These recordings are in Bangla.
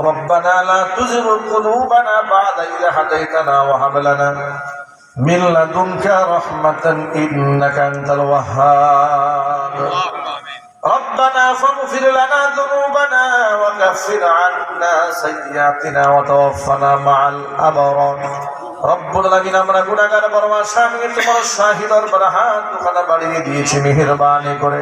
ربنا لا تزغ قلوبنا بعد إذ هديتنا وهب لنا من لدنك رحمة إنك أنت الوهاب. فاغفر لنا ذنوبنا وكفر عنا سيئاتنا وتوفنا مع الأبرار রব্বুল আলামিন আমরা গুনাহগার বরমা স্বামী তোমার শাহী দরবার হাত দুখানা বাড়িয়ে দিয়েছি মেহেরবানি করে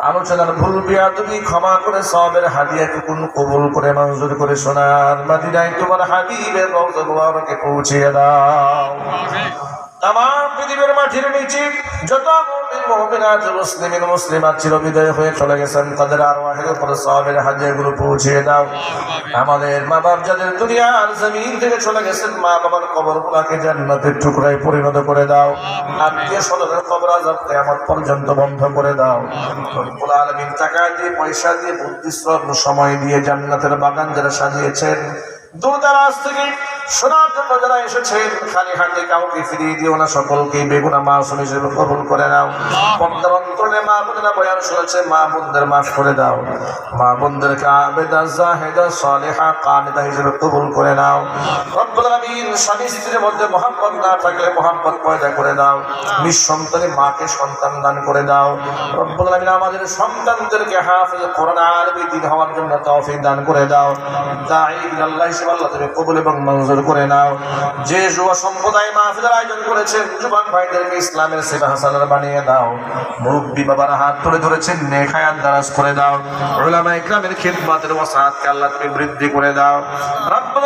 আলোচনার ভুল বিয়া তুমি ক্ষমা করে সবের হাদিয়া টুকুন কবুল করে মঞ্জুর করে সোনার মাদিনায় তোমার হাবিবের রওজা মুবারকে পৌঁছিয়ে দাও তাম পৃথিবীর মাটির নিচে যত জান্নাতের টুকরায় পরিণত করে দাও। পর্যন্ত বন্ধ করে দাও। রব্বুল টাকা দিয়ে, পয়সা দিয়ে বুদ্ধি সময় দিয়ে জান্নাতের বাগান যারা সাজিয়েছেন দূর দারাজ থেকে শোনার জন্য যারা এসেছেন খালি হাতে কাউকে ফিরিয়ে দিও না সকলকে বেগুনা মাসুম হিসেবে কবুল করে নাও। পর্দার অন্তরে মা বোনেরা বয়ান শুনেছে, মা বোনদের মাফ করে দাও। মা বোনদেরকে আবেদা, জাহেদা, সালেহা কানেদা হিসেবে কবুল করে নাও। রব্বুল স্বামী স্ত্রীর মধ্যে মোহাম্মত না থাকলে মোহাম্মত পয়দা করে দাও। নিঃসন্তানে মাকে সন্তান দান করে দাও। রব্বুল আমাদের সন্তানদেরকে হাফেজ কোরআন আরবি দিন হওয়ার জন্য তৌফিক দান করে দাও। ইলাল্লাহ হিসেবে আল্লাহ তুমি কবুল এবং মঞ্জুর করে নাও। যে যুব সম্প্রদায় মাহফিলের আয়োজন করেছেন যুবক ভাইদেরকে ইসলামের সেবা হাসানার বানিয়ে দাও। মুরব্বী বাবারা হাত তুলে ধরেছেন নেখায়াত দারাজ করে দাও। উলামা ইকরামের খিদমতের ওয়াসাতকে আল্লাহ তুমি বৃদ্ধি করে দাও। রব্বুল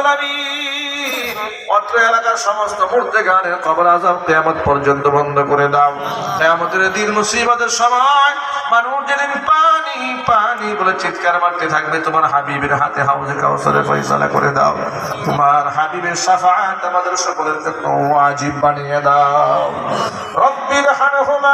অত্র এলাকার সমস্ত মূর্তি গানের কবর আজাব কেয়ামত পর্যন্ত বন্ধ করে দাও। কেয়ামতের দিন মুসিবতের সময় মানুষ যেদিন পানি পানি বলে চিৎকার মারতে থাকবে, তোমার হাবিবের হাতে হাউজে কাউসারে ফয়সালা করে দাও। তোমার হাবিবের সাফাত আমাদের সকলের জন্য ওয়াজিব বানিয়ে দাও। রব্বির হানহুমা